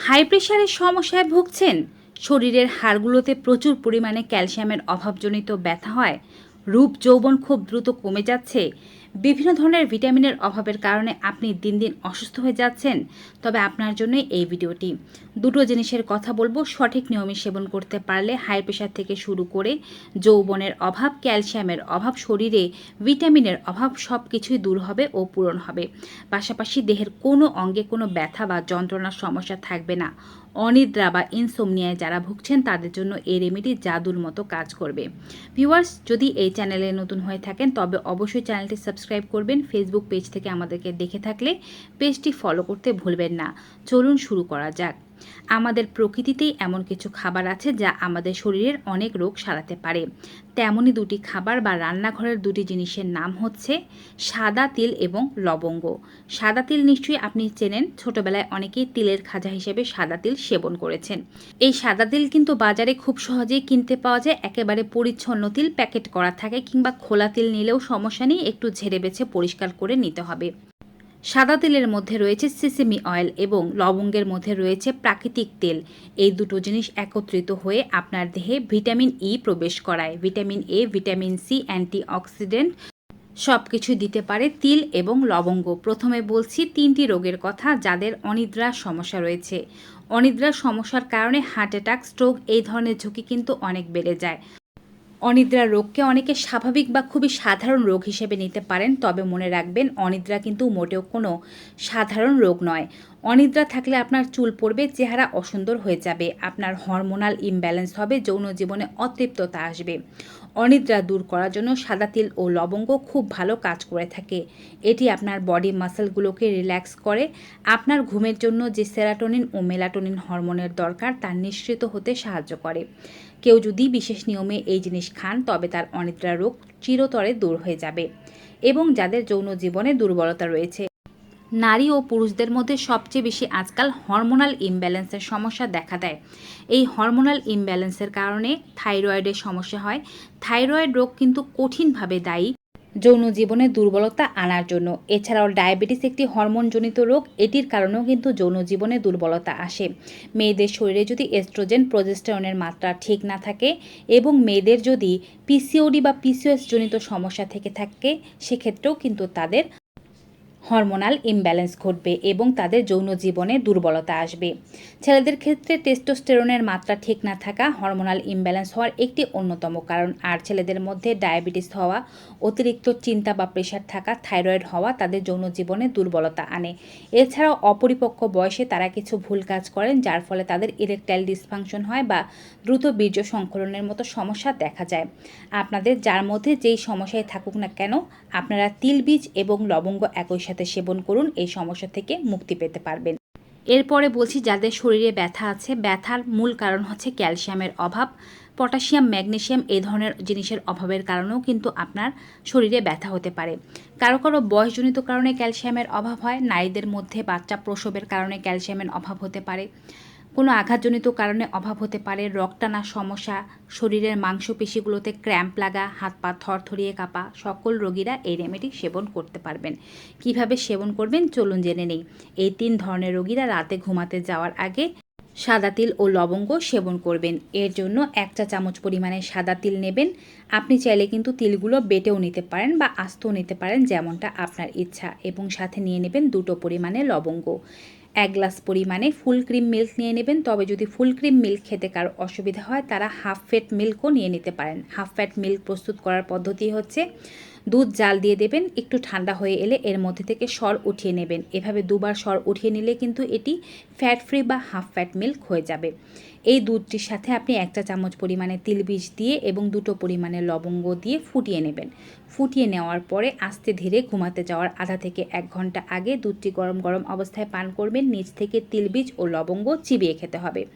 High প্রেশারের সমস্যায় ভুগছেন? শরীরের হাড়গুলোতে প্রচুর পরিমাণে ক্যালসিয়ামের অভাবজনিত ব্যথা হয়। রূপ যৌবন খুব দ্রুত কমে যাচ্ছে। বিভিন্ন ধরনের ভিটামিনের অভাবের কারণে আপনি দিন দিন অসুস্থ হয়ে যাচ্ছেন, তবে আপনার জন্য এই ভিডিওটি। দুটো জিনিসের কথা বলব, সঠিক নিয়মে সেবন করতে পারলে হাই প্রেশার থেকে শুরু করে যৌবনের অভাব, ক্যালসিয়ামের অভাব, শরীরে ভিটামিনের অভাব সব কিছুই দূর হবে ও পূরণ হবে। পাশাপাশি দেহের কোনো অঙ্গে কোনো ব্যথা বা যন্ত্রণার সমস্যা থাকবে না। অনিদ্রা বা ইনসোমনিয়ায় যারা ভুগছেন, তাদের জন্য এই রেমেডি জাদুর মতো কাজ করবে। ভিউয়ার্স, যদি এই চ্যানেলে নতুন হয়ে থাকেন, তবে অবশ্যই চ্যানেলটি সাবস্ক্রাইব করবেন ফেসবুক পেজ থেকে আমাদেরকে দেখে থাকলে পেজটি ফলো করতে ভুলবেন না। চলুন শুরু করা যাক। আমাদের প্রকৃতিতেই এমন কিছু খাবার আছে যা আমাদের শরীরের অনেক রোগ সারাতে পারে। তেমনই দুটি খাবার বা রান্নাঘরের দুটি জিনিসের নাম হচ্ছে সাদা তিল এবং লবঙ্গ। সাদা তিল নিশ্চয়ই আপনি চেনেন, ছোটবেলায় অনেকেই তিলের খাজা হিসেবে সাদা তিল সেবন করেছেন। এই সাদা তিল কিন্তু বাজারে খুব সহজেই কিনতে পাওয়া যায়, একেবারে পরিচ্ছন্ন তিল প্যাকেট করা থাকে কিংবা খোলা তিল নিলেও সমস্যা নেই, একটু ঝেড়ে বেছে পরিষ্কার করে নিতে হবে। সাদা তেলের মধ্যে রয়েছে সিসিমি অয়েল এবং লবঙ্গের মধ্যে রয়েছে প্রাকৃতিক তেল। এই দুটো জিনিস একত্রিত হয়ে আপনার দেহে ভিটামিন ই প্রবেশ করায়। Vitamin A vitamin C antioxidant সব কিছু দিতে পারে তিল এবং লবঙ্গ। প্রথমে বলছি তিনটি রোগের কথা যাদের অনিদ্রার সমস্যা রয়েছে। অনিদ্রার সমস্যার কারণে হার্ট অ্যাটাক, স্ট্রোক এই ধরনের ঝুঁকি কিন্তু অনেক বেড়ে যায়। অনিদ্রা রোগকে অনেকে স্বাভাবিক বা খুবই সাধারণ রোগ হিসেবে নিতে পারেন, তবে মনে রাখবেন অনিদ্রা কিন্তু মোটেও কোনো সাধারণ রোগ নয়। অনিদ্রা থাকলে আপনার চুল পড়বে, চেহারা অসুন্দর হয়ে যাবে, আপনার হরমোনাল ইমব্যালেন্স হবে, যৌন জীবনে অতৃপ্ততা আসবে। অনিদ্রা দূর করার জন্য সাদা তিল ও লবঙ্গ খুব ভালো কাজ করে থাকে। এটি আপনার বডি মাসেলগুলোকে রিল্যাক্স করে। আপনার ঘুমের জন্য যে সেরাটোনিন ও মেলাটোনিন হরমোনের দরকার, তা নিঃসৃত হতে সাহায্য করে। কেউ যদি বিশেষ নিয়মে এই জিনিস খান, তবে তার অনিদ্রা রোগ চিরতরে দূর হয়ে যাবে। এবং যাদের যৌন জীবনে দুর্বলতা রয়েছে নারী ও পুরুষদের মধ্যে সবচেয়ে বেশি আজকাল হরমোনাল ইমব্যালেন্সের সমস্যা দেখা দেয়। এই হরমোনাল ইমব্যালেন্সের কারণে থাইরয়েডের সমস্যা হয়। থাইরয়েড রোগ কিন্তু কঠিনভাবে দায়ী যৌন জীবনে দুর্বলতা আনার জন্য। এছাড়াও ডায়াবেটিস একটি হরমোনজনিত রোগ। এটির কারণেও কিন্তু যৌন জীবনে দুর্বলতা আসে। মেয়েদের শরীরে যদি এস্ট্রোজেন প্রজেস্টেরনের মাত্রা ঠিক না থাকে এবং মেয়েদের যদি পিসিওডি বা পিসিওএস জনিত সমস্যা থেকে থাকে, সেক্ষেত্রেও কিন্তু তাদের হরমোনাল ইমব্যালেন্স ঘটবে এবং তাদের যৌন জীবনে দুর্বলতা আসবে। ছেলেদের ক্ষেত্রে টেস্টোস্টেরনের মাত্রা ঠিক না থাকা হরমোনাল ইমব্যালেন্স হওয়ার একটি অন্যতম কারণ। আর ছেলেদের মধ্যে ডায়াবেটিস হওয়া, অতিরিক্ত চিন্তা বা প্রেশার থাকা, থাইরয়েড হওয়া তাদের যৌন জীবনে দুর্বলতা আনে। এছাড়াও অপরিপক্ক বয়সে তারা কিছু ভুল কাজ করেন, যার ফলে তাদের ইরেকটাইল ডিসফাংশন হয় বা দ্রুত বীর্য সংকলনের মতো সমস্যা দেখা যায়। আপনাদের যার মধ্যে যেই সমস্যায় থাকুক না কেন, আপনারা তিল বীজ এবং লবঙ্গ একই সাথে সেবন করুন, এই সমস্যা থেকে মুক্তি পেতে পারবেন। এরপরে বলছি, যাদের শরীরে ব্যথা আছে, ব্যথার মূল কারণ হচ্ছে ক্যালসিয়ামের অভাব। পটাশিয়াম, ম্যাগনেশিয়াম এই ধরনের জিনিসের অভাবের কারণেও কিন্তু আপনার শরীরে ব্যথা হতে পারে। কারও কারও বয়সজনিত কারণে ক্যালসিয়ামের অভাব হয়, নারীদের মধ্যে বাচ্চা প্রসবের কারণে ক্যালসিয়ামের অভাব হতে পারে। কোনো আঘাতজনিত কারণে অভাব হতে পারে রক্তানার সমস্যা, শরীরের মাংসপেশিগুলোতে ক্র্যাম্প লাগা, হাত পা থরথরিয়ে কাঁপা, সকল রোগীরা এই রেমেডি সেবন করতে পারবেন। কীভাবে সেবন করবেন চলুন জেনে নেই। এই তিন ধরনের রোগীরা রাতে ঘুমাতে যাওয়ার আগে সাদা তিল ও লবঙ্গ সেবন করবেন। এর জন্য এক চা চামচ পরিমাণে সাদা তিল নেবেন। আপনি চাইলে কিন্তু তিলগুলো বেটেও নিতে পারেন বা আস্তও নিতে পারেন যেমনটা আপনার ইচ্ছা এবং সাথে নিয়ে নেবেন দুটো পরিমাণে লবঙ্গ। এক গ্লাস পরিমাণে ফুল ক্রিম মিল্ক নিয়ে নেবেন। তবে যদি ফুল ক্রিম মিল্ক খেতে কারও অসুবিধা হয়, তারা হাফ ফ্যাট মিল্কও নিয়ে নিতে পারেন। হাফ ফ্যাট মিল্ক প্রস্তুত করার পদ্ধতি হচ্ছে, দুধ জাল দিয়ে দেবেন, একটু ঠান্ডা হয়ে এলে এর মধ্যে থেকে সর উঠিয়ে নেবেন। এভাবে দুবার সর উঠিয়ে নিলে কিন্তু এটি ফ্যাট ফ্রি বা হাফ ফ্যাট মিল্ক হয়ে যাবে। এই দুধটির সাথে আপনি একটা চামচ পরিমাণে তিল বীজ দিয়ে এবং দুটো পরিমাণে লবঙ্গ দিয়ে ফুটিয়ে নেবেন। ফুটিয়ে নেওয়ার পরে আস্তে ধীরে ঘুমাতে যাওয়ার আধা থেকে এক ঘণ্টা আগে দুধটি গরম গরম অবস্থায় পান করবেন, নিচ থেকে তিল বীজ ও লবঙ্গ চিবিয়ে খেতে হবে।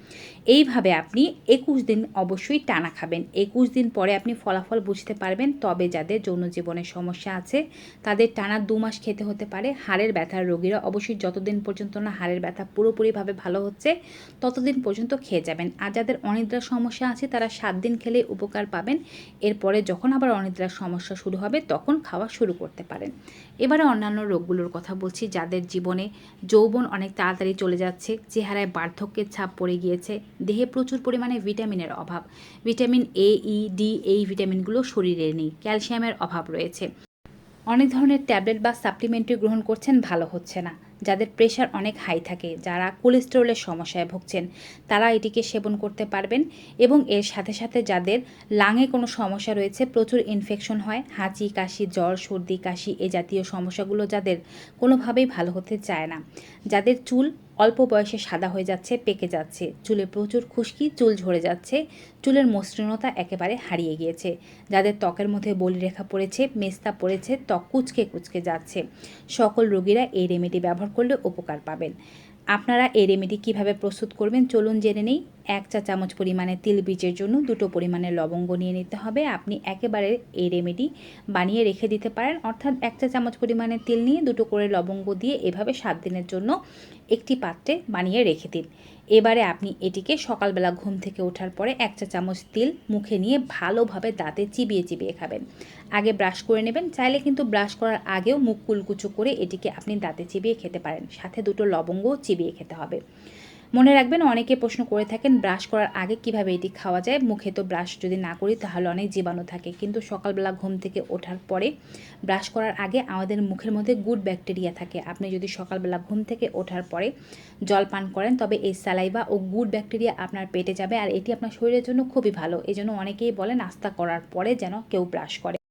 এইভাবে আপনি একুশ দিন অবশ্যই টানা খাবেন। একুশ দিন পরে আপনি ফলাফল বুঝতে পারবেন, তবে যাদের যৌন জীবনের সমস্যা আছে, তাদের টানা দু মাস খেতে হতে পারে। হাড়ের ব্যথার রোগীরা অবশ্যই যতদিন পর্যন্ত না হাড়ের ব্যথা পুরোপুরিভাবে ভালো হচ্ছে, ততদিন পর্যন্ত খেয়ে যাবেন। পাবেন। আর যাদের অনিদ্রার সমস্যা আছে, তারা সাত দিন খেলে উপকার পাবেন। এরপরে যখন আবার অনিদ্রার সমস্যা শুরু হবে, তখন খাওয়া শুরু করতে পারেন। এবারে অন্যান্য রোগগুলোর কথা বলছি, যাদের জীবনে যৌবন অনেক তাড়াতাড়ি চলে যাচ্ছে, চেহারায় বার্ধক্যের ছাপ পড়ে গিয়েছে, দেহে প্রচুর পরিমাণে ভিটামিনের অভাব। ভিটামিন এ ই ডি এই ভিটামিনগুলো শরীরে নেই, ক্যালসিয়ামের অভাব রয়েছে। অনেক ধরনের ট্যাবলেট বা সাপ্লিমেন্টারি গ্রহণ করছেন, ভালো হচ্ছে না। যাদের প্রেশার অনেক হাই থাকে, যারা কোলেস্টেরলের সমস্যায় ভুগছেন, তারা এটিকে সেবন করতে পারবেন এবং এর সাথে সাথে যাদের লাঙে কোনো সমস্যা রয়েছে, প্রচুর ইনফেকশন হয়, হাঁচি, কাশি, জ্বর, সর্দি, কাশি এ জাতীয় সমস্যাগুলো যাদের কোনোভাবেই ভালো হতে চায় না। যাদের চুল অল্প বয়সে সাদা হয়ে যাচ্ছে, পেকে যাচ্ছে। চুলে প্রচুর খুশকি, চুল ঝরে যাচ্ছে। চুলের মসৃণতা একেবারে হারিয়ে গিয়েছে। যাদের ত্বকের মধ্যে বলিরেখা পড়েছে, মেস্তা পড়েছে, ত্বক কুচকে কুচকে যাচ্ছে। সকল রোগীরা এই রেমেডি ব্যবহার করলে উপকার পাবেন। আপনারা এই রেমেডি কীভাবে প্রস্তুত করবেন, চলুন জেনে নেই। এক চা চামচ পরিমাণে তিল বীজের জন্য দুটো পরিমাণে লবঙ্গ নিয়ে নিতে হবে। আপনি একেবারে এই রেমেডি বানিয়ে রেখে দিতে পারেন। অর্থাৎ এক চা চামচ পরিমাণে তিল নিয়ে দুটো করে লবঙ্গ দিয়ে এভাবে সাত দিনের জন্য একটি পাত্রে বানিয়ে রেখে দিন। এবারে আপনি এটিকে সকালবেলা ঘুম থেকে ওঠার পরে এক চা চামচ তিল মুখে নিয়ে ভালোভাবে দাঁতে চিবিয়ে চিবিয়ে খাবেন। আগে ব্রাশ করে নেবেন। চাইলে কিন্তু ব্রাশ করার আগেও মুখ কুলকুচু করে এটিকে আপনি দাঁতে চিবিয়ে খেতে পারেন। সাথে দুটো লবঙ্গও চিবিয়ে খেতে হবে। মনে রাখবেন, অনেকে প্রশ্ন করে থাকেন, ব্রাশ করার আগে কীভাবে এটি খাওয়া যায়? মুখে তো ব্রাশ যদি না করি, তাহলে অনেক জীবাণু থাকে। কিন্তু সকালবেলা ঘুম থেকে ওঠার পরে ব্রাশ করার আগে আমাদের মুখের মধ্যে গুড ব্যাকটেরিয়া থাকে। আপনি যদি সকালবেলা ঘুম থেকে ওঠার পরে জল পান করেন, তবে এই স্যালাইভা ও গুড ব্যাকটেরিয়া আপনার পেটে যাবে আর এটি আপনার শরীরের জন্য খুবই ভালো। এই জন্য অনেকেই বলে নাস্তা করার পরে যেন কেউ ব্রাশ করে।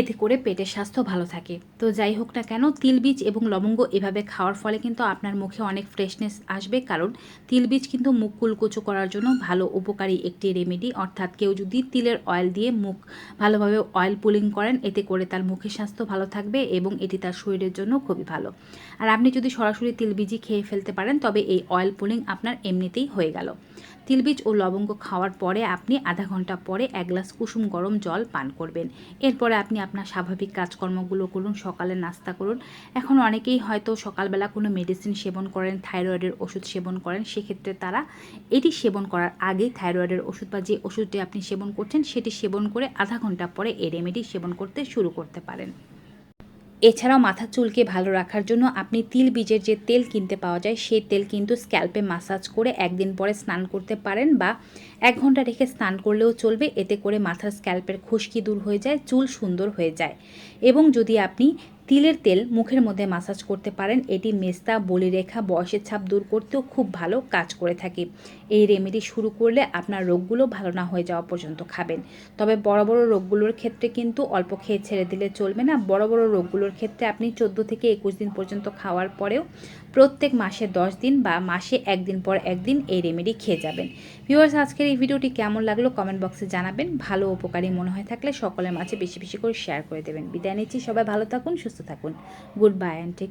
এতে করে পেটের স্বাস্থ্য ভালো থাকে। তো যাই হোক না কেন, তিল বীজ এবং লবঙ্গ এভাবে খাওয়ার ফলে কিন্তু আপনার মুখে অনেক ফ্রেশনেস আসবে। কারণ তিল বীজ কিন্তু মুখ কুলকুচো করার জন্য ভালো উপকারী একটি রেমেডি অর্থাৎ কেউ যদি তিলের অয়েল দিয়ে মুখ ভালোভাবে অয়েল পুলিং করেন, এতে করে তার মুখের স্বাস্থ্য ভালো থাকবে এবং এটি তার শরীরের জন্য খুবই ভালো। আর আপনি যদি সরাসরি তিল বীজই খেয়ে ফেলতে পারেন, তবে এই অয়েল পুলিং আপনার এমনিতেই হয়ে গেল। তিলবীজ ও লবঙ্গ খাওয়ার পরে আপনি আধা ঘণ্টা পরে এক গ্লাস কুসুম গরম জল পান করবেন। এরপরে আপনি আপনার স্বাভাবিক কাজকর্মগুলো করুন, সকালে নাস্তা করুন। এখন অনেকেই হয়তো সকালবেলা কোনো মেডিসিন সেবন করেন থাইরয়েডের ওষুধ সেবন করেন, সেক্ষেত্রে তারা এটি সেবন করার আগে থাইরয়েডের ওষুধ বা যে ওষুধটি আপনি সেবন করছেন, সেটি সেবন করে আধা ঘণ্টা পরে এই রেমেডি সেবন করতে শুরু করতে পারেন। এছাড়াও মাথার চুলকে ভালো রাখার জন্য আপনি তিল বীজের যে তেল কিনতে পাওয়া যায়, সেই তেল কিন্তু স্ক্যাল্পে মাসাজ করে একদিন পরে স্নান করতে পারেন বা এক ঘণ্টা রেখে স্নান করলেও চলবে। এতে করে মাথার স্ক্যাল্পের খুশকি দূর হয়ে যায়, চুল সুন্দর হয়ে যায়। এবং যদি আপনি তিলের তেল মুখের মধ্যে মাসাজ করতে পারেন। এটি মেস্তা, বলিরেখা, বয়সের ছাপ দূর করতেও খুব ভালো কাজ করে থাকে। এই রেমেডি শুরু করলে আপনার রোগগুলো ভালো না হয়ে যাওয়া পর্যন্ত খাবেন। তবে বড় বড় রোগগুলোর ক্ষেত্রে কিন্তু অল্প খেয়ে ছেড়ে দিলে চলবে না। বড় বড় রোগগুলোর ক্ষেত্রে আপনি চোদ্দ থেকে একুশ দিন পর্যন্ত খাওয়ার পরেও প্রত্যেক মাসে দশ দিন বা মাসে একদিন পর একদিন এই রেমেডি খেয়ে যাবেন। ভিউয়ার্স আজকের এই ভিডিওটি কেমন লাগল কমেন্ট বক্সে জানাবেন। ভালো উপকারী মনে হয়ে থাকলে সকলের মাঝে বেশি বেশি করে শেয়ার করে দেবেন। বিদায় নিচ্ছি, সবাই ভালো থাকুন সুস্থ থাকুন। Good bye and take